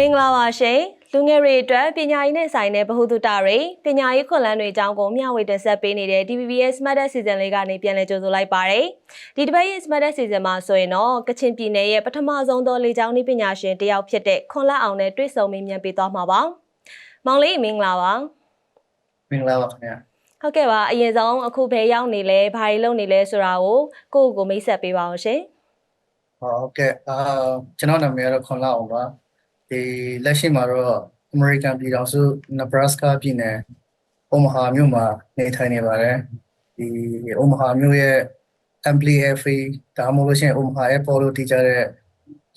မင်္ဂလာပါရှင်လူငယ်တွေအတွက်ပညာရေးနဲ့ဆိုင်တဲ့ဗဟုသုတတွေပညာရေးခွင့်လန်းတွေအကြောင်းကိုမျှဝေတင်ဆက်ပေးနေတဲ့ DVBS Smart Season လေးကနေပြန်လည်ကြိုဆိုလိုက်ပါတယ်ဒီတစ်ပတ်ရဲ့ Smart Season မှာဆိုရင်တော့ကချင်ပြည်နယ်ရဲ့ပထမဆုံးသောလေကြောင်းနည်းပညာရှင်တယောက်ဖြစ်တဲ့ခွန်လတ်အောင်နဲ့တွေ့ဆုံမေးမြန်းပေးသွားမှာပါမောင်လေးမင်္ဂလာပါမင်္ဂလာပါခင်ဗျာဟုတ်ကဲ့ပါအရင်ဆုံးအခုဘယ်ရောက်နေလဲဘာတွေလုပ်နေလဲဆိုတာကိုကိုယ့်ကိုယ်ကိုမိတ်ဆက်ပေးပါအောင်ရှင်ဟုတ်ကဲ့အာကျွန်တော်နာမည်ကတော့ခွန်လာအောင်ပါ ဒီလက်ရှိမှာတော့ American ပြည်ထောင်စု Nebraska ပြည်နယ် Omaha မြို့မှာနေထိုင်နေပါတယ်ဒီ Omaha မြို့ရဲ့ Ampli Airfield ဒါမှမဟုတ်လို့ရှိရင် Omaha Airport လို့တည်ကြတဲ့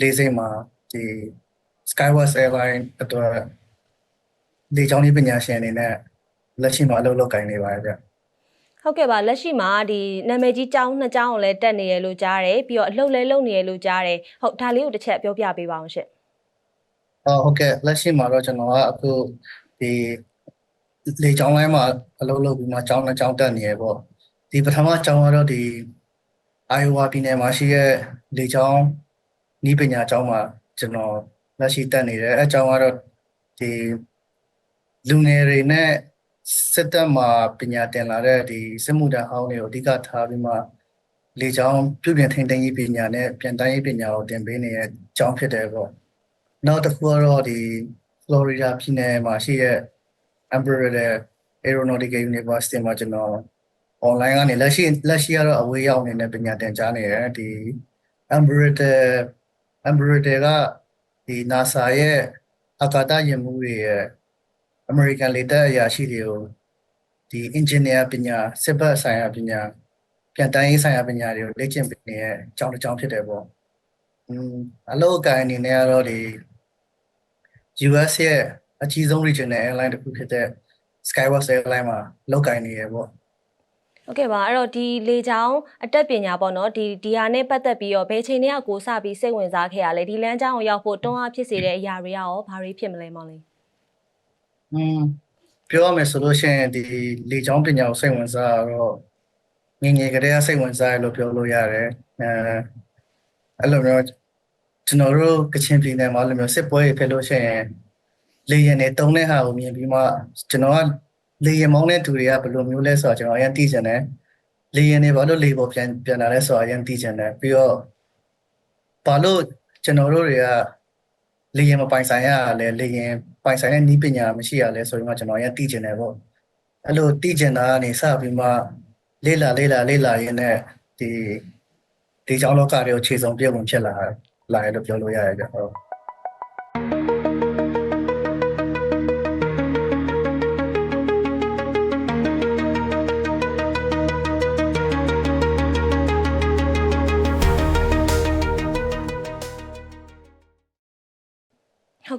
လေးစိမ်မှာဒီ Skywest Airline အတွက်ဒီကြောင်းလေးပညာရှင်အနေနဲ့လက်ရှိမှာအလုပ်လုပ်ကိုင်နေပါတယ်ဗျဟုတ်ကဲ့ပါလက်ရှိမှာဒီနာမည်ကြီးကျောင်းနှစ်ကျောင်းကိုလည်းတက်နေရလို့ကြားတယ်ပြီးတော့အလုပ်လည်းလုပ်နေရလို့ကြားတယ်ဟုတ်ဒါလေးကိုတစ်ချက်ပြောပြပေးပါအောင်ရှင် အော်ဟုတ်ကဲ့လက်ရှိမှာတော့ကျွန်တော်ကအခုဒီလေကျောင်းလိုင်းမှာအလုပ်လုပ်ပြီးမှကျောင်းနှစ်ကျောင်းတက်နေရပေါ့ဒီပထမကျောင်းကတော့ဒီ Iowa ပြည်နယ်မှာရှိတဲ့လေကျောင်းဤပညာကျောင်းမှာကျွန်တော်လက်ရှိတက်နေတယ်အဲကျောင်းကတော့ဒီလူငယ်တွေနဲ့စစ်တပ်မှာပညာသင်လာတဲ့ဒီစစ်မှုထမ်းဟောင်းတွေကိုအဓိကထားပြီးမှလေကျောင်းပြုပြင်ထိန်းသိမ်းရေးပညာနဲ့ပြန်တန်းရေးပညာကိုသင်ပေးနေတဲ့ကျောင်းဖြစ်တယ်ပေါ့ နောက်တစ်ခုကတော့ဒီ Florida ပြည်နယ်မှာရှိတဲ့ Embry-Riddle Aeronautical University မှာကျွန်တော် online ကနေလက်ရှိလက်ရှိကတော့အဝေးရောက်နေတဲ့ပညာသင်ကြားနေတယ်ဒီ Embry-Riddle Embry-Riddle ကဒီ NASA ရဲ့အာကာသယာဉ်မှူးတွေရဲ့ American လေတပ်အရာရှိတွေကိုဒီ engineer ပညာစစ်ဘက်ဆိုင်ရာပညာပြန်တန်းရေးဆိုင်ရာပညာတွေကိုလေ့ကျင့်ပေးနေတဲ့အကြောင်းတစ်ကြောင်းဖြစ်တယ်ပေါ့อืมအလုပ်အကိုင်အနေနဲ့ကတော့ဒီ US ရဲ့အကြီးဆုံး regional airline တစ်ခုဖြစ်တဲ့ Skywest Airline မှာလုပ်ကိုင်နေရပေါ့ဟုတ်ကဲ့ပါအဲ့တော့ဒီလေချောင်းအတက်ပညာပေါ့နော်ဒီဒီဟာနဲ့ပတ်သက်ပြီးတော့ဘယ်ချိန်တည်းကကိုစပြီးစိတ်ဝင်စားခဲ့ရလဲဒီလမ်းကြောင်းကိုရောက်ဖို့တွန်းအားဖြစ်စေတဲ့အရာတွေကရောဘာတွေဖြစ်မလဲမောင်လေးอืมပြောရမယ်ဆိုလို့ရှိရင်ဒီလေကြောင်းပညာကိုစိတ်ဝင်စားတော့ငယ်ငယ်ကတည်းကစိတ်ဝင်စားရလို့ပြောလို့ရတယ်အဲအဲ့လိုမျိုး ကျွန်တော်တို့ကချင်ပြည်နယ်မှာအဲ့လိုမျိုးစစ်ပွဲတွေဖြစ်လို့ရှိရင်လေယာဉ်တွေတုံးတဲ့ဟာကိုမြင်ပြီးမှကျွန်တော်ကလေယာဉ်မောင်းတဲ့သူတွေကဘယ်လိုမျိုးလဲဆိုတော့ကျွန်တော်အရင်သိချင်တယ်လေယာဉ်တွေဘာလို့လေပေါ်ပြန်ပြန်လာလဲဆိုတာအရင်သိချင်တယ်ပြီးတော့ဘာလို့ကျွန်တော်တို့တွေကလေယာဉ်မပိုင်ဆိုင်ရလဲလေယာဉ်ပိုင်ဆိုင်တဲ့နည်းပညာမရှိရလဲဆိုပြီးမှကျွန်တော်အရင်သိချင်တယ်ပေါ့အဲ့လိုသိချင်တာကနေစပြီးမှလေ့လာလေ့လာလေ့လာရင်းနဲ့ဒီဒီကြောင်းလောကတွေကိုခြေစုံပြည့်ဝင်ဖြစ်လာလာရ လို့ပြောလို့ရတယ်ကြဟုတ်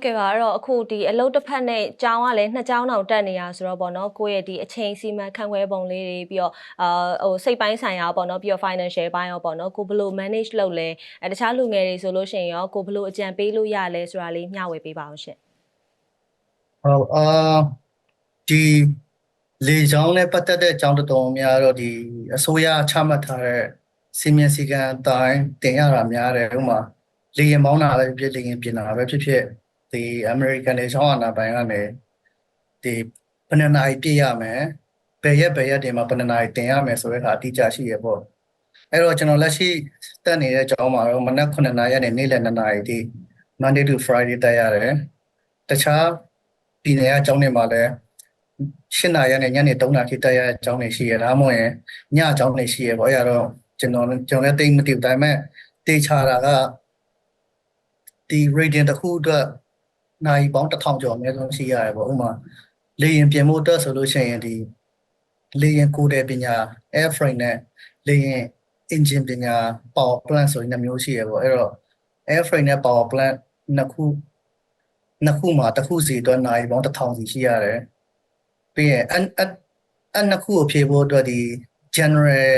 ကဲ့ပါအဲ့တော့အခုဒီအလုပ်တစ်ဖက်နဲ့ကျောင်းကလည်းနှစ်ကျောင်းတောင်တက်နေရဆိုတော့ပေါ့နော်ကိုယ့်ရဲ့ဒီအချိန်စီမံခန့်ခွဲပုံလေးတွေပြီးတော့အာဟိုစိတ်ပိုင်းဆိုင်ရာပေါ့နော်ပြီးတော့ financial ဘိုင်းရောပေါ့နော်ကိုဘယ်လို manage လုပ်လဲအဲတခြားလူငယ်တွေဆိုလို့ရှိရင်ရောကိုဘယ်လိုအကြံပေးလို့ရလဲဆိုတာလေးမျှဝေပေးပါအောင်ရှင်ဟုတ်အာဒီလေကြောင်းနဲ့ပတ်သက်တဲ့အကြောင်းတော်တော်များတော့ဒီအစိုးရချမှတ်ထားတဲ့စီမံစည်းကမ်းအတိုင်းတင်ရတာများတယ်ဥပမာလေယာဉ်မောင်းတာပဲဖြစ်ဖြစ်လေယာဉ်ပြင်တာပဲဖြစ်ဖြစ် ဒီ American လေကြောင်းအာဏာပိုင်ကနေဒီဘယ်နှစ်နာရီပြည့်ရမယ်ဘယ်ရက်ဘယ်ရက်တင်မှာဘယ်နှစ်နာရီတင်ရမယ်ဆိုတဲ့အခါအတိအကျရှိရပေါ့အဲ့တော့ကျွန်တော်လက်ရှိတက်နေတဲ့အကြောင်းမှာတော့မနက်9နာရီနဲ့နေ့လယ်2နာရီထိ Monday to Friday တက်ရတယ်တခြားပြည်နယ်အကြောင်းတွေမှာလည်း၈နာရီနဲ့ညနေ3နာရီတက်ရတဲ့အကြောင်းတွေရှိရဒါမှမဟုတ်ရင်ညအကြောင်းတွေရှိရပေါ့အဲ့ဒါတော့ကျွန်တော်ကျွန်တော်လည်းတိတ်မသိဘူးဒါပေမဲ့တေချာတာကဒီ rating တစ်ခုအတွက် နိုင်ပေါင်း1000ကျော်အများဆုံးရှိရတယ်ပေါ့ဥပမာလေရင်ပြင်ဖို့အတွက်ဆိုလို့ရှိရင်ဒီလေရင်ကိုယ်တဲ့ပညာ airframe နဲ့လေရင် engine ပညာ power plant ဆိုရင်နှစ်မျိုးရှိရပေါ့အဲ့တော့ airframe နဲ့ power plant နှစ်ခုနှစ်ခုမှာတစ်ခုစီအတွက်နိုင်ပေါင်း1000စီရှိရတယ်ပြီးရင်အအအနှစ်ခုကိုဖြည့်ဖို့အတွက်ဒီ general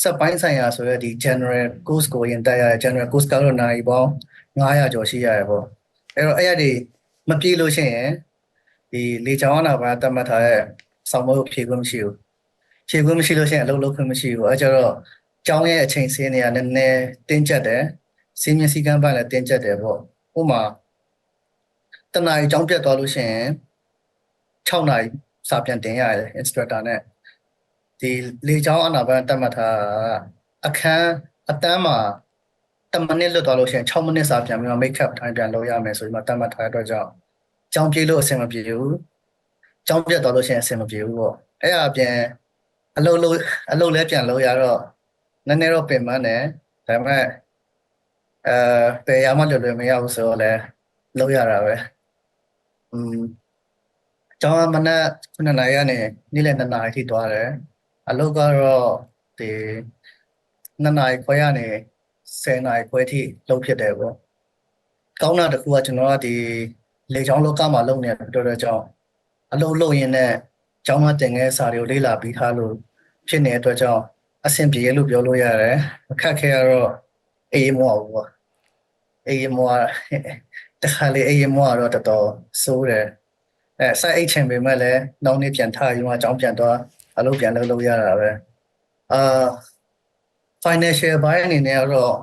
စက်ပိုင်းဆိုင်ရာဆိုရယ်ဒီ general course ကိုရင်တက်ရတဲ့ general course ကတော့နိုင်ပေါင်း900ကျော်ရှိရတယ်ပေါ့ အဲ့တော့အဲ့ရတွေမပြေလို့ရှိရင်ဒီလေချောင်းအနာဘာတတ်မှတ်ထားတဲ့ဆောင်းမိုးကိုဖြည့်ခွင့်မရှိဘူးဖြည့်ခွင့်မရှိလို့ရှိရင်အလုပ်လုပ်ခွင့်မရှိဘူးအဲ့ကြတော့ကျောင်းရဲ့အချိန်စင်းတွေကနည်းနည်းတင်းကျပ်တယ်စီးမြင့်စည်းကမ်းပိုင်းလည်းတင်းကျပ်တယ်ပေါ့ဥပမာတနားရီကြောင်းပြတ်သွားလို့ရှိရင်6နာရီစာပြန်တင်ရတယ် instructor နဲ့ဒီလေချောင်းအနာဘန်တက်မှတ်ထားတာအခန်းအတန်းမှာ 10မိနစ်လွတ်သွားလို့ရှိရင်6မိနစ်စာပြန်ပြီးတော့ make up time ပြန်လုပ်ရမယ်ဆိုပြီးမှတက်မှတ်ထားတဲ့အတွက်ကြောင့်ကြောင်းပြေးလို့အဆင်မပြေဘူးကြောင်းပြတ်သွားလို့ရှိရင်အဆင်မပြေဘူးပေါ့အဲ့ဒါပြန်အလုပ်လုပ်အလုပ်လဲပြန်လုပ်ရတော့နည်းနည်းတော့ပင်ပန်းတယ်ဒါပေမဲ့အဲပယ်ရမှလွယ်လွယ်မရဘူးဆိုတော့လဲလုပ်ရတာပဲอืมကျောင်းကမနက်9နာရီကနေနေ့လယ်2နာရီထိသွားတယ်အလုပ်ကတော့ဒီ2နာရီခွဲကနေ 10နာရီခွဲထိလုပ်ဖြစ်တယ်ပေါ့ကောင်းတာတစ်ခုကကျွန်တော်ကဒီလေချောင်းလောကမှာလုပ်နေတဲ့တော်တော်ကြောင့်အလုပ်လုပ်ရင်းနဲ့ကျောင်းကတင်ခဲ့စာတွေကိုလေ့လာပြီးထားလို့ဖြစ်နေတဲ့အတွက်ကြောင့်အဆင်ပြေလို့ပြောလို့ရတယ်အခက်ခဲကတော့အေးမောဘူးပေါ့အေးမောတခါလေအေးမောတော့တော်တော်စိုးတယ်အဲစိုက်အိတ်ချင်ပေမဲ့လည်းနောက်နေ့ပြန်ထားယူမှအကြောင်းပြန်တော့အလုပ်ပြန်လုပ်လို့ရတာပဲအာ financial ဘိုင်းအနေနဲ့ကတော့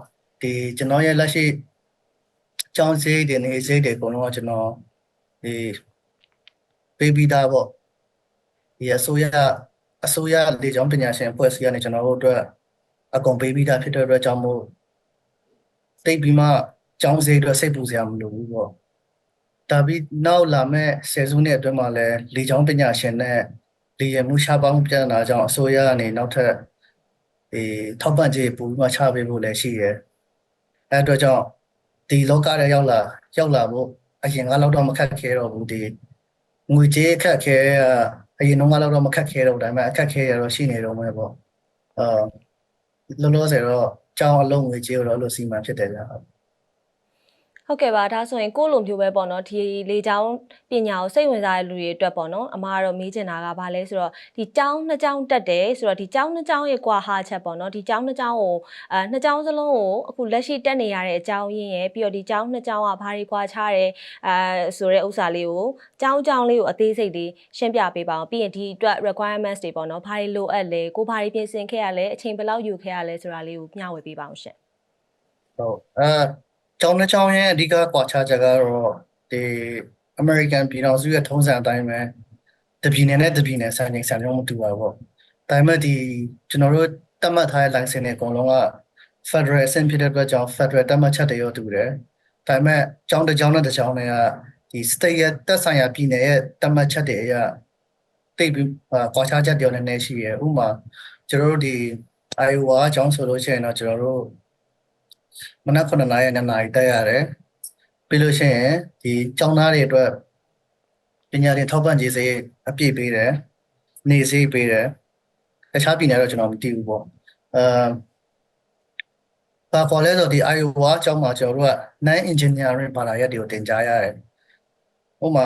ဒီကျွန်တော်ရဲ့လက်ရှိကျောင်းစရိတ်တွေနေစရိတ်တွေအကုန်လုံးကကျွန်တော်ဒီပေးပြီးသားပေါ့ဒီအစိုးရအစိုးရလေကြောင်းပညာရှင်အဖွဲ့အစည်းကနေကျွန်တော်တို့အတွက်အကုန်ပေးပြီးသားဖြစ်တဲ့အတွက်ကြောင့်မို့တိတ်ပြီးမှကျောင်းစရိတ်အတွက်စိတ်ပူစရာမလိုဘူးပေါ့ဒါပြီးနောက်လာမဲ့ဆယ်စုနှစ်အတွင်းမှာလည်းလေကြောင်းပညာရှင်နဲ့လေယာဉ်မှုရှားပေါင်းပြဿနာကြောင့်အစိုးရကနေနောက်ထပ် ဒီထောက်ပံ့ကြေးပူပြီးမှချပေးဖို့လည်းရှိရယ်အဲအတွက်ကြောင့်ဒီလောကထဲရောက်လာရောက်လာဖို့အရင်ကတော့တော့မခက်ခဲတော့ဘူးဒီငွေကြေးအခက်ခဲအရင်တော့ကတော့မခက်ခဲတော့ဒါပေမဲ့အခက်ခဲရတော့ရှိနေတော့မယ်ပေါ့အာလောလောဆယ်တော့ကျောင်းအလုံးငွေကြေးတော့အဲ့လိုစီမံဖြစ်တယ်ဗျာ ဟုတ်ကဲ့ပါဒါဆိုရင်ကိုယ့်လိုမျိုးပဲပေါ့နော်ဒီလေချောင်းပညာကိုစိတ်ဝင်စားတဲ့လူတွေအတွက်ပေါ့နော်အမားကတော့မေးချင်တာကဘာလဲဆိုတော့ဒီကျောင်းနှစ်ကျောင်းတက်တယ်ဆိုတော့ဒီကျောင်းနှစ်ကျောင်းရဲ့ကွာဟာချက်ပေါ့နော်ဒီကျောင်းနှစ်ကျောင်းကိုအဲနှစ်ကျောင်းစလုံးကိုအခုလက်ရှိတက်နေရတဲ့အကြောင်းရင်းရယ်ပြီးတော့ဒီကျောင်းနှစ်ကျောင်းကဘာတွေကွာခြားတယ်အဲဆိုတဲ့ဥစ္စာလေးကိုကျောင်းကျောင်းလေးကိုအသေးစိတ်လေးရှင်းပြပေးပါအောင်ပြီးရင်ဒီအတွက် requirements တွေပေါ့နော်ဘာတွေလိုအပ်လဲကိုဘာတွေပြင်ဆင်ခဲ့ရလဲအချိန်ဘယ်လောက်ယူခဲ့ရလဲဆိုတာလေးကိုမျှဝေပေးပါအောင်ရှင်ဟုတ်အဲ ကျောင်းတစ်ကျောင်းရဲ့အဓိကကွာခြားချက်ကတော့ဒီ American ပြည်တော်စုရဲ့ထုံးစံအတိုင်းပဲတပြည်နယ်နဲ့တပြည်နယ်စံချိန်စံနှုန်းမတူပါဘူး။ဒါပေမဲ့ဒီကျွန်တော်တို့တတ်မှတ်ထားတဲ့ license တွေအကုန်လုံးက Federal အဆင့်ဖြစ်တဲ့အတွက်ကြောင့် Federal တတ်မှတ်ချက်တွေရောတူတယ်။ဒါပေမဲ့ကျောင်းတစ်ကျောင်းနဲ့တစ်ကျောင်းတွေကဒီ state ရဲ့တက်ဆိုင်ရာပြည်နယ်ရဲ့တတ်မှတ်ချက်တွေအရတိတ်ပြီးအာကွာခြားချက်တွေလည်းနည်းရှိရယ်။ဥပမာကျွန်တော်တို့ဒီ Iowa အကြောင်းဆိုလို့ရှိရင်တော့ကျွန်တော်တို့ မနက်9နာရီနဲ့နာရီတက်ရတယ်ပြီးလို့ရှိရင်ဒီကျောင်းသားတွေအတွက်ပညာရေးထောက်ပံ့ကြေးစရိတ်အပြည့်ပေးတယ်နေစရိတ်ပေးတယ်တခြားပြည်နယ်တော့ကျွန်တော်မသိဘူးပေါ့အဲဘာခေါ်လဲဆိုတော့ဒီ Iowa အကြောင်းမှာကျွန်တော်တို့က non engineering ဘာသာရပ်တွေကိုသင်ကြားရတယ်ဥပမာ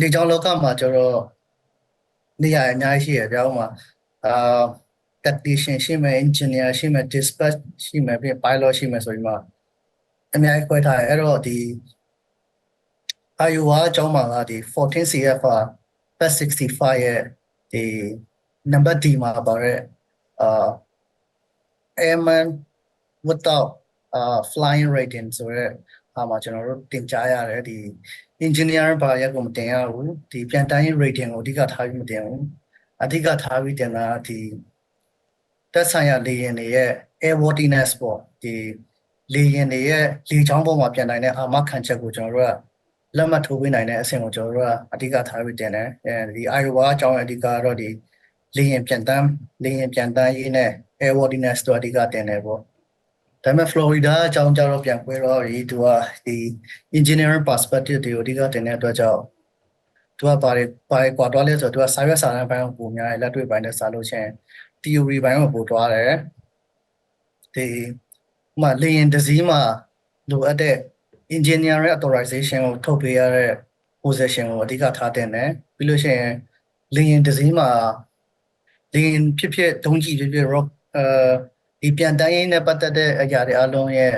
လေကျောင်းလောကမှာကျွန်တော်နေရာအများကြီးရှိရပြဥပမာအာ technician ရှိမယ် engineer ရှိမယ် dispatch ရှိမယ်ပြီး pilot ရှိမယ်ဆိုပြီးမှအများကြီးခွဲထားတယ်အဲ့တော့ဒီ Iowa အကြောင်းမှာကဒီ 14 CFR plus 65ရဲ့ဒီ number D မှာပါတဲ့အာ airman without uh flying rating ဆိုတဲ့အားမှာကျွန်တော်တို့တင်ကြားရတယ်ဒီ engineer ဘာရက်ကိုမတင်ရဘူးဒီပြန်တိုင်း rating ကိုအဓိကထားပြီးမတင်ဘူးအဓိကထားပြီးတင်တာဒီ တက်ဆိုင်ရာလေယာဉ်တွေရဲ့ airworthiness ပေါ့ဒီလေယာဉ်တွေရဲ့လေချောင်းပေါ်မှာပြန်နိုင်တဲ့အာမခံချက်ကိုကျွန်တော်တို့ကလက်မှတ်ထိုးပေးနိုင်တဲ့အဆင့်ကိုကျွန်တော်တို့ကအဓိကထားပြီးတင်တယ်အဲဒီ Iowa အကြောင်းအဓိကကတော့ဒီလေယာဉ်ပြန်တန်းလေယာဉ်ပြန်တန်းရေးနဲ့ airworthiness တို့အဓိကတင်တယ်ပေါ့ဒါပေမဲ့ Florida အကြောင်းကြတော့ပြန်ကွဲတော့ဒီသူကဒီ engineering perspective တွေကိုအဓိကတင်တဲ့အတွက်ကြောင့်သူကပါတယ်ပါတယ်ကွာတော့လဲဆိုတော့သူကစာရွက်စာတမ်းပိုင်းကိုပုံများတယ်လက်တွေ့ပိုင်းနဲ့စာလို့ချင်း theory ဘိုင်းကိုပို့သွားတယ်ဒီဥပမာလေယာဉ်တစ်စီးမှာလိုအပ်တဲ့ engineering authorization ကိုထုတ်ပေးရတဲ့ position ကိုအဓိကထားတင်တယ်ပြီးလို့ရှိရင်လေယာဉ်တစ်စီးမှာလေယာဉ်ဖြစ်ဖြစ်ဒုံးကြီးဖြစ်ဖြစ် rock အဲဒီပြန်တန်းရင်းနဲ့ပတ်သက်တဲ့အရာတွေအလုံးရဲ့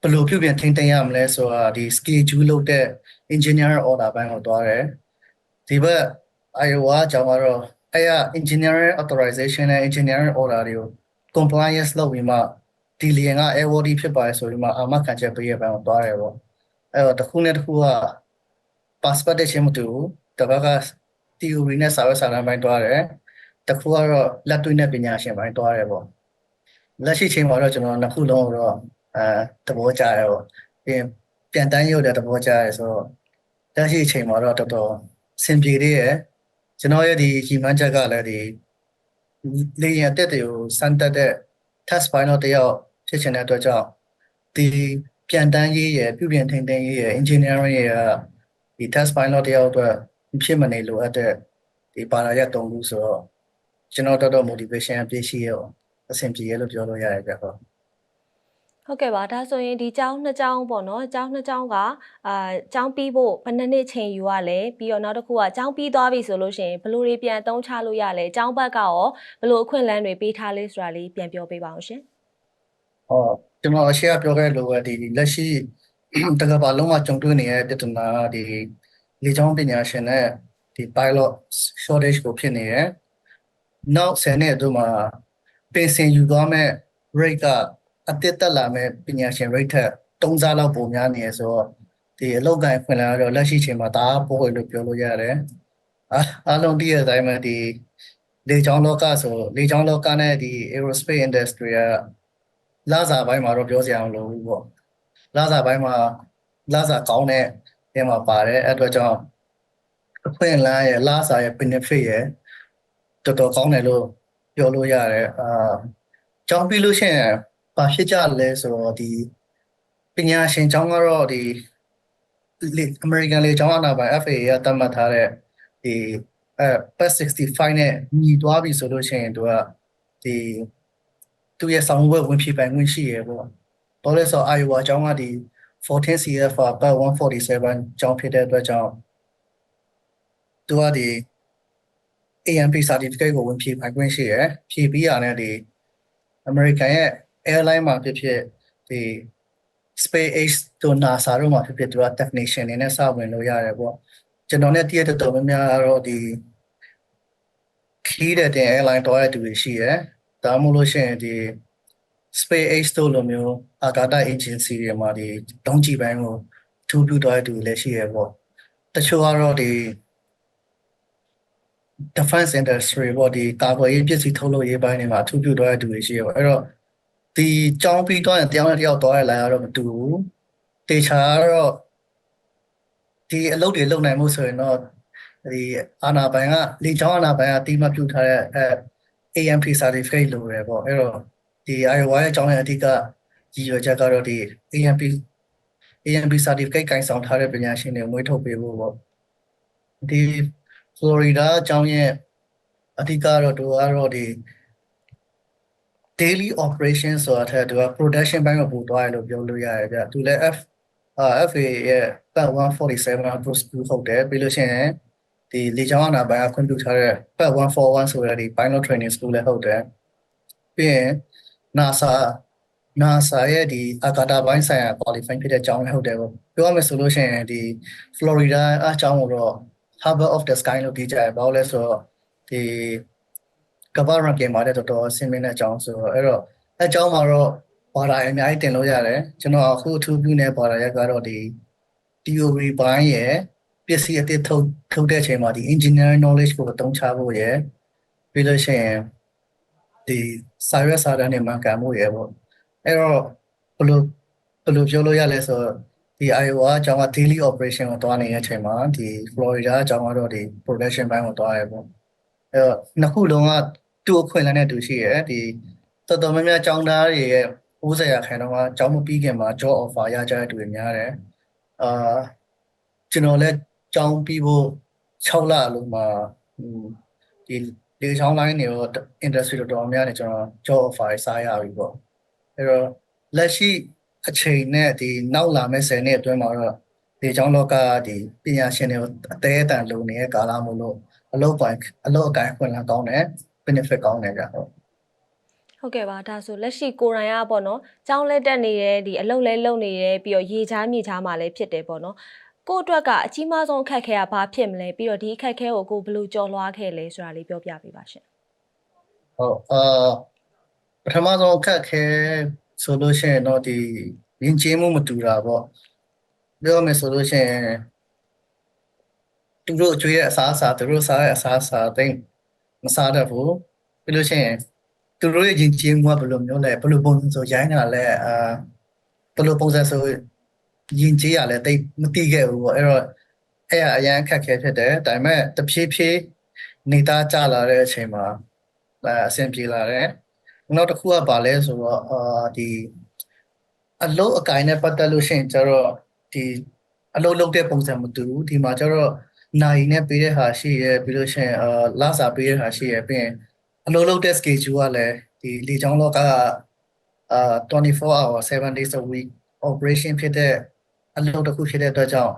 ဘယ်လိုပြုပြင်ထိန်းသိမ်းရမလဲဆိုတာဒီ schedule လုပ်တဲ့ engineering order ဘိုင်းကိုသွားတယ်ဒီဘက် Iowa အကြောင်းကတော့ အဲ့ရ engineering authorization နဲ့ engineering order တွေကို compliance လုပ်ပြီးမှဒီလျင်က airworthy ဖြစ်ပါလေဆိုပြီးမှအာမခံချက်ပေးရပန်းကိုသွားတယ်ပေါ့အဲ့တော့တစ်ခုနဲ့တစ်ခုက passport တက်ချင်းမတူဘူးတစ်ဘက်က theory နဲ့စာရွက်စာတမ်းပိုင်းတွားတယ်တစ်ခုကတော့လက်တွေ့နဲ့ပညာရှင်ပိုင်းတွားတယ်ပေါ့လက်ရှိချိန်မှာတော့ကျွန်တော်နှစ်ခုလုံးကိုတော့အဲသဘောကျတယ်ပေါ့ပြန်ပြန်တန်းရုပ်တဲ့သဘောကျတယ်ဆိုတော့လက်ရှိချိန်မှာတော့တော်တော်အဆင်ပြေသေးရဲ့ ကျွန်တော်ရဲ့ဒီကြီးမှန်းချက်ကလည်းဒီလေရင်အတက်တွေကိုစမ်းတက်တဲ့ test ပိုင်းတော့တယောက်ဖြစ်ချင်တဲ့အတွက်ကြောင့်ဒီပြန်တန်းရေးရယ်ပြုပြင်ထိန်းသိမ်းရေးရယ် engineering ရယ်ကဒီ test ပိုင်းတော့တယောက်အတွက်မဖြစ်မနေလိုအပ်တဲ့ဒီပါရာရက်၃ခုဆိုတော့ကျွန်တော်တော်တော် motivation အပြည့်ရှိရအောင်အဆင်ပြေရလို့ပြောလို့ရတယ်ကြတော့ ဟုတ်ကဲ့ပါဒါဆိုရင်ဒီကျောင်းနှစ်ကျောင်းပေါ့နော်ကျောင်းနှစ်ကျောင်းကအာကျောင်းပြီးဖို့ဘယ်နှစ်နှစ်ချိန်ယူရလဲပြီးတော့နောက်တစ်ခုကကျောင်းပြီးသွားပြီဆိုလို့ရှိရင်ဘယ်လိုတွေပြန်အသုံးချလို့ရလဲကျောင်းဘက်ကရောဘယ်လိုအခွင့်အလမ်းတွေပေးထားလဲဆိုတာလေးပြန်ပြောပေးပါအောင်ရှင်ဟောကျွန်တော်အရှေ့ကပြောခဲ့လို့ပဲဒီလက်ရှိတကဘာလုံးဝကြုံတွေ့နေတဲ့ပြဿနာကဒီလေကြောင်းပညာရှင်နဲ့ဒီ pilot shortage ကိုဖြစ်နေရယ်နောက်10နှစ်အတွင်းမှာပင်စင်ယူသွားမဲ့ rate က အတစ်တက်လာမဲ့ပညာရှင် rate ထက်3ဆလောက်ပိုများနေရယ်ဆိုတော့ဒီအလောက်ကိုင်ဖွင့်လာတော့လက်ရှိချိန်မှာဒါကပို့လို့ပြောလို့ရတယ်အားအားလုံးသိရတဲ့အတိုင်းပဲဒီလေကြောင်းလောကဆိုလေကြောင်းလောကနဲ့ဒီ aerospace industry ကလာစာပိုင်းမှာတော့ပြောစရာမလိုဘူးပေါ့လာစာပိုင်းမှာလာစာကောင်းတဲ့အဲမှာပါတယ်အဲ့အတွက်ကြောင့်အခွင့်အလမ်းရဲ့လာစာရဲ့ benefit ရဲ့တော်တော်ကောင်းတယ်လို့ပြောလို့ရတယ်အာကြောင်းပြီးလို့ရှိရင် ဘာဖြစ်ကြလဲဆိုတော့ဒီပညာရှင်ကျောင်းကတော့ဒီလေ American လေကျောင်းအနာပိုင်း FAA ကသတ်မှတ်ထားတဲ့ဒီအဲ PAS 65နဲ့ညီသွားပြီဆိုလို့ရှိရင်သူကဒီသူရဲ့ဆောင်းဘွဲဝင်ဖြေပိုင်ခွင့်ရှိရပေါ့။တော်လဲဆို Iowa အကြောင်းကဒီ14 CFR per 147ကျောင်းဖြစ်တဲ့အတွက်ကြောင့်သူကဒီ AMP certificate ကိုဝင်ဖြေပိုင်ခွင့်ရှိရယ်။ဖြေပြီးရတယ်ဒီ American ရဲ့ airline မှာဖြစ်ဖြစ်ဒီ SpaceX တို့ NASA တို့မှာဖြစ်ဖြစ်သူက technician နေနဲ့စဝင်လို့ရတယ်ပေါ့။ကျွန်တော်နဲ့တည့်ရတဲ့တော်များများကတော့ဒီခီးတဲ့တင် airline တော်ရတဲ့သူတွေရှိရယ်။ဒါမှမဟုတ်လို့ရှိရင်ဒီ SpaceX တို့လိုမျိုးအာကာသ agency တွေမှာဒီတောင်းကြည့်ပိုင်းကိုထူးပြုသွားတဲ့သူတွေလည်းရှိရပေါ့တချို့ကတော့ဒီ defense industry ပေါ့ဒီကာကွယ်ရေးပစ္စည်းထုတ်လုပ်ရေးပိုင်းတွေမှာထူးပြုသွားတဲ့သူတွေရှိရပေါ့အဲ့တော့ ဒီကြောင်းပြီးသွားရင်တရားနဲ့တယောက်သွားရလာရတော့မတူဘူးတေချာကတော့ဒီအလုပ်တွေလုပ်နိုင်မှုဆိုရင်တော့ဒီအာနာပိုင်ကလေချောင်းအာနာပိုင်ကတီးမှပြုထားတဲ့အဲ AMP certificate လိုရယ်ပေါ့အဲ့တော့ဒီ Iowa ရဲ့အကြောင်းရဲ့အဓိကရည်ရွယ်ချက်ကတော့ဒီ AMP AMP certificate ကင်ဆောင်ထားတဲ့ပညာရှင်တွေမွေးထုတ်ပေးဖို့ပေါ့ဒီ Florida အကြောင်းရဲ့အဓိကတော့သူကတော့ဒီ daily operation ဆိုတာထက်သူက production ဘိုင်းကိုပို့သွားရလို့ပြောလို့ရတယ်ဗျသူလည်း F အာ FA ရဲ့ Part 147 approach ဟုတ်တယ်ပြီးလို့ရှိရင်ဒီလေကြောင်းအနာပိုင်းကခွင့်ပြုထားတဲ့ Part 141ဆိုတဲ့ဒီ pilot training school လည်းဟုတ်တယ်ပြီးရင် NASA NASA ရဲ့ဒီအာကာသပိုင်းဆိုင်ရာ qualify ဖြစ်တဲ့အကြောင်းလည်းဟုတ်တယ်ပေါ့ပြောရမယ်ဆိုလို့ရှိရင်ဒီ Florida အကြောင်းကိုတော့ Harbor of the Sky လို့ပြောကြတယ်ဘာလို့လဲဆိုတော့ဒီ ကမ္ဘာ ranking မှာလည်းတော်တော်ဆင်မင်းတဲ့အကြောင်းဆိုတော့အဲ့တော့အကြောင်းမှာတော့ဘာသာအများကြီးတင်လို့ရတယ်ကျွန်တော်အခုအထူးပြုနေဘာသာရက်ကတော့ဒီ theory ဘိုင်းရယ်ပစ္စည်းအသစ်ထုတ်ထုတ်တဲ့အချိန်မှာဒီ engineering knowledge ကိုအသုံးချဖို့ရယ်ပြီးလို့ရှိရင်ဒီစာရွက်စာတမ်းတွေမှကန်မှုရယ်ပေါ့အဲ့တော့ဘယ်လိုဘယ်လိုပြောလို့ရလဲဆိုတော့ဒီ Iowa အကြောင်းက daily operation ကိုတွားနေတဲ့အချိန်မှာဒီ Florida အကြောင်းကတော့ဒီ production ဘိုင်းကိုတွားရယ်ပေါ့အဲ့တော့နှစ်ခုလုံးက တူအခွင့်အလမ်းနဲ့တူရှိရယ်ဒီတော်တော်များများကျောင်းသားတွေရဲ့90ရာခိုင်နှုန်းကကျောင်းမပြီးခင်မှာ job offer ရကြတဲ့သူတွေများတယ်အာကျွန်တော်လည်းကျောင်းပြီးဖို့6လလုံးမှာဟိုဒီလေချောင်းလိုင်းတွေရော industry တော်တော်များနေကျွန်တော် job offer စားရပြီပေါ့အဲ့တော့လက်ရှိအချိန်နဲ့ဒီနောက်လာမယ့်10နှစ်အတွင်းမှာတော့ဒီကျောင်းလောကကဒီပညာရှင်တွေကိုအသေးအတန်လုံနေတဲ့ကာလမို့လို့အလုပ်ပိုင်းအလုပ်အကိုင်ခွင့်လန်းကောင်းတယ် benefit ကောင်းတယ်ကြဟုတ်ဟုတ်ကဲ့ပါဒါဆိုလက်ရှိကိုရိုင်းကပေါ့နော်ကျောင်းလက်တက်နေတယ်ဒီအလုပ်လဲလုပ်နေတယ်ပြီးတော့ရေချားမြေချားမှာလည်းဖြစ်တယ်ပေါ့နော်ကို့အတွက်ကအကြီးမားဆုံးအခက်အခဲကဘာဖြစ်မလဲပြီးတော့ဒီအခက်အခဲကိုကိုဘယ်လိုကျော်လွှားခဲ့လဲဆိုတာလေးပြောပြပေးပါရှင်ဟုတ်အာပထမဆုံးအခက်ခဲဆိုလို့ရှိရင်တော့ဒီယဉ်ကျေးမှုမတူတာပေါ့ပြောမယ်ဆိုလို့ရှိရင်သူတို့အကျွေးရဲ့အစားအစာသူတို့စားတဲ့အစားအစာတိတ် မစားတတ်ဘူးပြီးလို့ရှိရင်သူတို့ရဲ့ယဉ်ကျေးမှုကဘယ်လိုမျိုးလဲဘယ်လိုပုံစံဆိုရိုင်းတာလဲအာဘယ်လိုပုံစံဆိုယဉ်ကျေးရလဲတိတ်မသိခဲ့ဘူးပေါ့အဲ့တော့အဲ့ဒါအရန်အခက်ခဲဖြစ်တယ်ဒါပေမဲ့တဖြည်းဖြည်းနေသားကြလာတဲ့အချိန်မှာအဲအဆင်ပြေလာတယ်နောက်တစ်ခုကဘာလဲဆိုတော့အာဒီအလုံးအကိုင်းနဲ့ပတ်သက်လို့ရှိရင်ကျတော့ဒီအလုံးလုံးတဲ့ပုံစံမတူဘူးဒီမှာကျတော့ နိုင်နဲ့ပေးတဲ့ဟာရှိရပြီးလို့ရှိရင်အာလစာပေးတဲ့ဟာရှိရပြီးရင်အလုံးလုံးတဲ့ schedule ကလည်းဒီလေချောင်းလောကအာ24 hour 7 days a week operation ဖြစ်တဲ့အလုပ်တစ်ခုဖြစ်တဲ့အတွက်ကြောင့်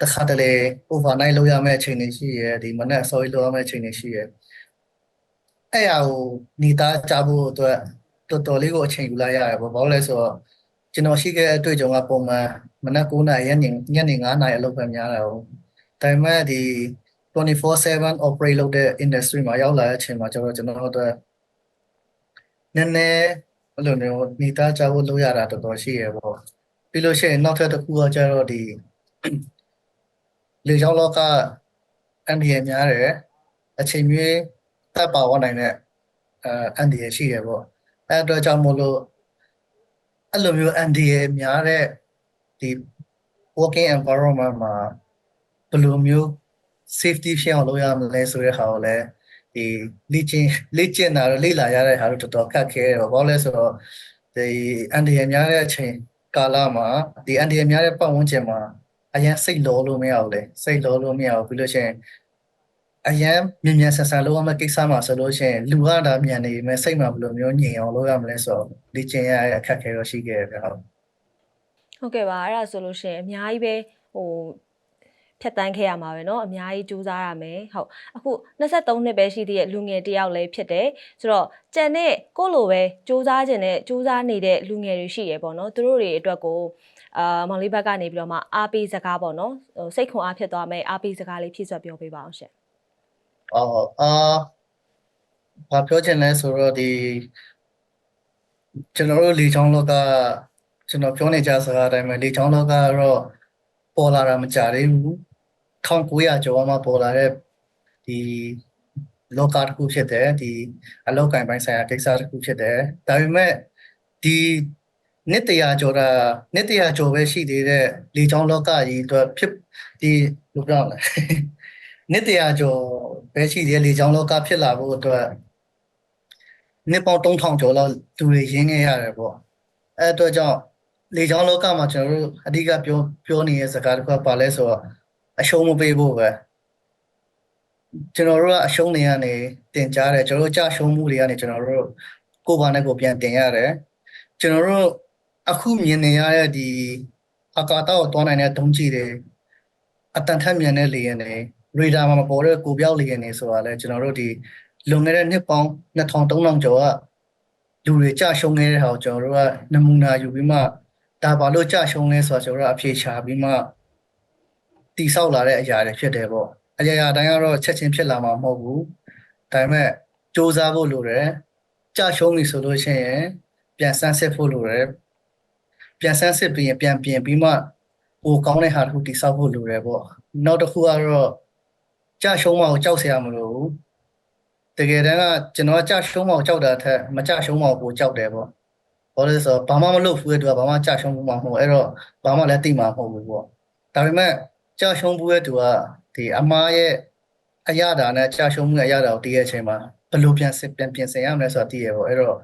တစ်ခါတလေ overnight လုပ်ရမယ့်အချိန်တွေရှိရဒီမနေ့အစောကြီးလုပ်ရမယ့်အချိန်တွေရှိရအဲ့အရာကိုနေသားကြဖို့အတွက်တော်တော်လေးကိုအချိန်ယူလိုက်ရတယ်ပေါ့ဘာလို့လဲဆိုတော့ကျွန်တော်ရှိခဲ့တဲ့အတွေ့အကြုံကပုံမှန်မနက်9နာရီညနေညနေ9နာရီအလုပ်ပဲများတာဟုတ် ဒါပေမဲ့ဒီ24/7 operate လုပ်တဲ့ industry မှာရောက်လာတဲ့အချိန်မှာကျတော့ကျွန်တော်တို့အတွက်နည်းနည်းအဲ့လိုမျိုးနေသားကြဖို့လုပ်ရတာတော်တော်ရှိရပေါ့ပြီးလို့ရှိရင်နောက်ထပ်တစ်ခုကကျတော့ဒီလေကြောင်းလောကအန်ဒီရများတယ်အချိန်မျိုးတပ်ပါဝနိုင်တဲ့အအန်ဒီရရှိရပေါ့အဲ့အတွက်ကြောင့်မို့လို့အဲ့လိုမျိုးအန်ဒီရများတဲ့ဒီ working environment မှာ ဘယ်လိုမျိုး safety ဖြစ်အောင်လုပ်ရမလဲဆိုတဲ့ဟာကိုလည်းဒီလေ့ကျင့်လေ့ကျင့်တာတော့လေ့လာရတဲ့ဟာတော့တော်တော်ခက်ခဲတယ်ပေါ့ဘာလို့လဲဆိုတော့ဒီအန်ဒီရများတဲ့အချိန်ကာလမှာဒီအန်ဒီရများတဲ့ပတ်ဝန်းကျင်မှာအရင်စိတ်လောလို့မရဘူးလေစိတ်လောလို့မရဘူးပြီးလို့ရှိရင်အရင်မြင်မြန်ဆန်ဆန်လုပ်ရမယ့်ကိစ္စမှာဆိုလို့ရှိရင်လူကဒါမြန်နေမယ်စိတ်မှာဘယ်လိုမျိုးညင်အောင်လုပ်ရမလဲဆိုတော့လေ့ကျင့်ရတဲ့အခက်အခဲတော့ရှိခဲ့တယ်ဗျဟုတ်ဟုတ်ကဲ့ပါအဲ့ဒါဆိုလို့ရှိရင်အများကြီးပဲဟို ဖြတ်တန်းခဲ့ရမှာပဲเนาะအများကြီးစူးစမ်းရမယ်ဟုတ်အခု23နှစ်ပဲရှိသေးတဲ့လူငယ်တစ်ယောက်လည်းဖြစ်တယ်ဆိုတော့ကြံတဲ့ကိုယ့်လိုပဲစူးစမ်းခြင်းနဲ့စူးစမ်းနေတဲ့လူငယ်တွေရှိရပေါ့เนาะသူတို့တွေအတွက်ကိုအာမောင်လေးဘက်ကနေပြီးတော့မှအားပေးစကားပေါ့เนาะဟိုစိတ်ခွန်အားဖြစ်သွားမယ်အားပေးစကားလေးဖြည့်ဆွတ်ပြောပေးပါအောင်ရှင် အော်အာဘာပြောချင်လဲဆိုတော့ဒီကျွန်တော်တို့လေချောင်းလောကကျွန်တော်ပြောနေကြစကားအတိုင်းပဲလေချောင်းလောကကတော့ပေါ်လာတာမကြသေးဘူး 1900ကျော်မှပေါ်လာတဲ့ဒီလောကတစ်ခုဖြစ်တယ်ဒီအလောက်ကင်ပိုင်းဆိုင်ရာကိစ္စတစ်ခုဖြစ်တယ်ဒါပေမဲ့ဒီနှစ်တရာကျော်တာနှစ်တရာကျော်ပဲရှိသေးတဲ့လေချောင်းလောကကြီးအတွက်ဖြစ်ဒီလိုပြောရမလဲနှစ်တရာကျော်ပဲရှိသေးတဲ့လေချောင်းလောကဖြစ်လာဖို့အတွက်နှစ်ပေါင်း3000ကျော်လောက်သူတွေရင်းခဲ့ရတယ်ပေါ့အဲ့အတွက်ကြောင့်လေချောင်းလောကမှာကျွန်တော်တို့အဓိကပြောပြောနေတဲ့စကားတစ်ခုကပါလဲဆိုတော့ အရှုံးမပေးဖို့ပဲကျွန်တော်တို့ကအရှုံးတွေကနေတင်ကြားတယ်ကျွန်တော်တို့ကြရှုံးမှုတွေကနေကျွန်တော်တို့ကိုယ်ပါနဲ့ကိုယ်ပြန်တင်ရတယ်ကျွန်တော်တို့အခုမြင်နေရတဲ့ဒီအကာတောက်သွားနိုင်တဲ့ဒုံးကြီးတွေအတန်ထက်မြန်တဲ့လေယာဉ်တွေရေဒါမှာမပေါ်တဲ့ကိုပြောက်လေယာဉ်တွေဆိုတာလဲကျွန်တော်တို့ဒီလွန်ခဲ့တဲ့နှစ်ပေါင်း2000 3000ကျော်ကလူတွေကြရှုံးခဲ့တဲ့ဟာကိုကျွန်တော်တို့ကနမူနာယူပြီးမှဒါဘာလို့ကြရှုံးလဲဆိုတာကျွန်တော်တို့အဖြေရှာပြီးမှ တိဆောက်လာတဲ့အရာတွေဖြစ်တယ်ပေါ့အရာရာတိုင်းကတော့ချက်ချင်းဖြစ်လာမှာမဟုတ်ဘူးဒါပေမဲ့စူးစမ်းဖို့လိုတယ်ကြရှုံးပြီဆိုလို့ရှိရင်ပြန်ဆန်းစစ်ဖို့လိုတယ်ပြန်ဆန်းစစ်ပြီးရင်ပြန်ပြင်ပြီးမှပိုကောင်းတဲ့ဟာတစ်ခုတိဆောက်ဖို့လိုတယ်ပေါ့နောက်တစ်ခုကတော့ကြရှုံးမှကိုကြောက်เสียရမလို့ဘူးတကယ်တမ်းကကျွန်တော်ကကြရှုံးမှကိုကြောက်တာထက်မကြရှုံးမှကိုပိုကြောက်တယ်ပေါ့ဘာလို့လဲဆိုတော့ဘာမှမလုပ်ဘူးတဲ့သူကဘာမှကြရှုံးမှုမှမဟုတ်အဲ့တော့ဘာမှလည်းသိမှာမဟုတ်ဘူးပေါ့ဒါပေမဲ့ ကြာရှုံးမှုရဲ့သူကဒီအမားရဲ့အရတာနဲ့ကြာရှုံးမှုရဲ့အရတာကိုတည်တဲ့အချိန်မှာဘယ်လိုပြန်ပြန်ပြင်ဆင်ရမလဲဆိုတာတည်ရပေါ့အဲ့တော့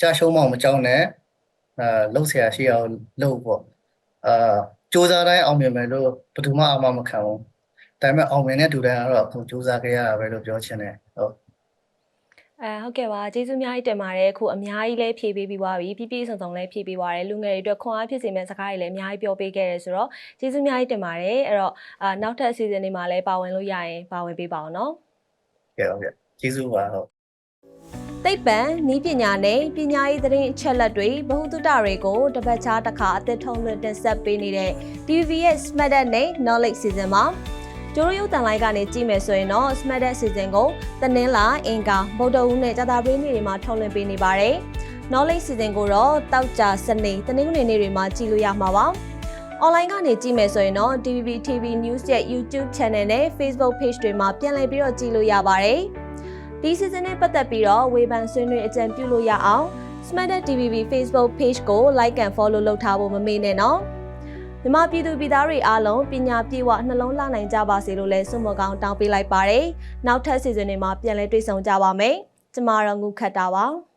ကြာရှုံးမှမကြောက်နဲ့အာလှုပ်ဆရာရှိအောင်လှုပ်ပေါ့အာစ조사တိုင်းအောင်မြင်မယ်လို့ဘယ်သူမှအမှမခံဘူးဒါပေမဲ့အောင်မြင်တဲ့တူတိုင်းကတော့အခုစ조사ခဲ့ရတာပဲလို့ပြောချင်တယ်ဟုတ် အဲဟုတ်ကဲ့ပါကျေးဇူးအများကြီးတင်ပါတယ်အခုအများကြီးလည်းဖြည့်ပေးပြီးသွားပြီပြည့်ပြည့်စုံစုံလည်းဖြည့်ပေးသွားတယ်လူငယ်တွေအတွက်ခွန်အားဖြစ်စေမယ့်စကားတွေလည်းအများကြီးပြောပေးခဲ့တယ်ဆိုတော့ကျေးဇူးအများကြီးတင်ပါတယ်အဲ့တော့အာနောက်ထပ်အစီအစဉ်တွေမှာလည်းပါဝင်လို့ရရင်ပါဝင်ပေးပါအောင်နော်ကဲဟုတ်ကဲ့ကျေးဇူးပါဟုတ်သိပ္ပံဤပညာနဲ့ပညာရေးသတင်းအချက်အလက်တွေဗဟုသုတတွေကိုတစ်ပတ်ခြားတစ်ခါအသစ်ထုံးလွှင့်တင်ဆက်ပေးနေတဲ့ TVBS Smart Data နဲ့ Knowledge Season မှာ ကျိုးရုပ်တန်လိုက်ကနေကြည့်မယ်ဆိုရင်တော့ Smart Data Season ကိုတနင်္လာအင်္ဂါဗုဒ္ဓဟူးနဲ့ကြာသပတေးနေ့တွေမှာထုတ်လွှင့်ပေးနေပါတယ်။ Knowledge Season ကိုတော့တောက်ကြစနေတနင်္ဂနွေနေ့တွေမှာကြည့်လို့ရမှာပါ။ online ကနေကြည့်မယ်ဆိုရင်တော့ DVB TV News ရဲ့ YouTube Channel နဲ့ Facebook Page တွေမှာပြန်လည်ပြီးတော့ကြည့်လို့ရပါတယ်။ဒီ season နဲ့ပတ်သက်ပြီးတော့ဝေဖန်ဆွေးနွေးအကြံပြုလို့ရအောင် Smart DVB Facebook Page ကို like and follow လုပ်ထားဖို့မမေ့နဲ့နော်။ မြမပြည်သူပြည်သားတွေအားလုံးပညာပြေဝနှလုံးလှနိုင်ကြပါစေလို့လည်းဆုမကောင်းတောင်းပေးလိုက်ပါတယ်။နောက်ထပ် season တွေမှာပြန်လည်တွေ့ဆုံကြပါမယ်။ကျမတော့ငုခတ်တာပါ။